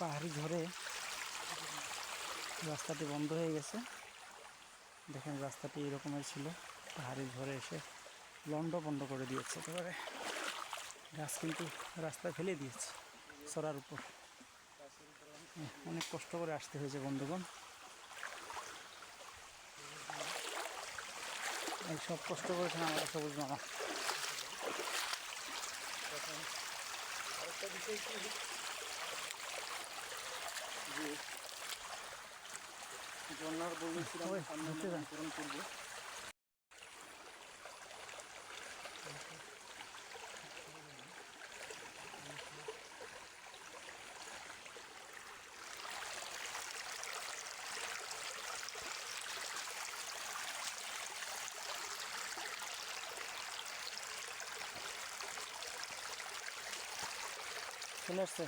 পাহাড়ি ঝড়ে রাস্তাটি বন্ধ হয়ে গেছে। দেখেন রাস্তাটি এরকমের ছিল। পাহাড়ি ঝড়ে এসে লন্ড বন্ধ করে দিয়েছে একেবারে। গাছ কিন্তু রাস্তায় ফেলে দিয়েছে সরার উপর। অনেক কষ্ট করে আসতে হয়েছে বন্ধুগণ। এই সব কষ্ট করেছেন আমার সবুজ মামা। আরেকটা বিষয় বন্যার বলেছিলাম ওই, সামনে ঘুরতে যান। নামকরণ করবো চলে আসছে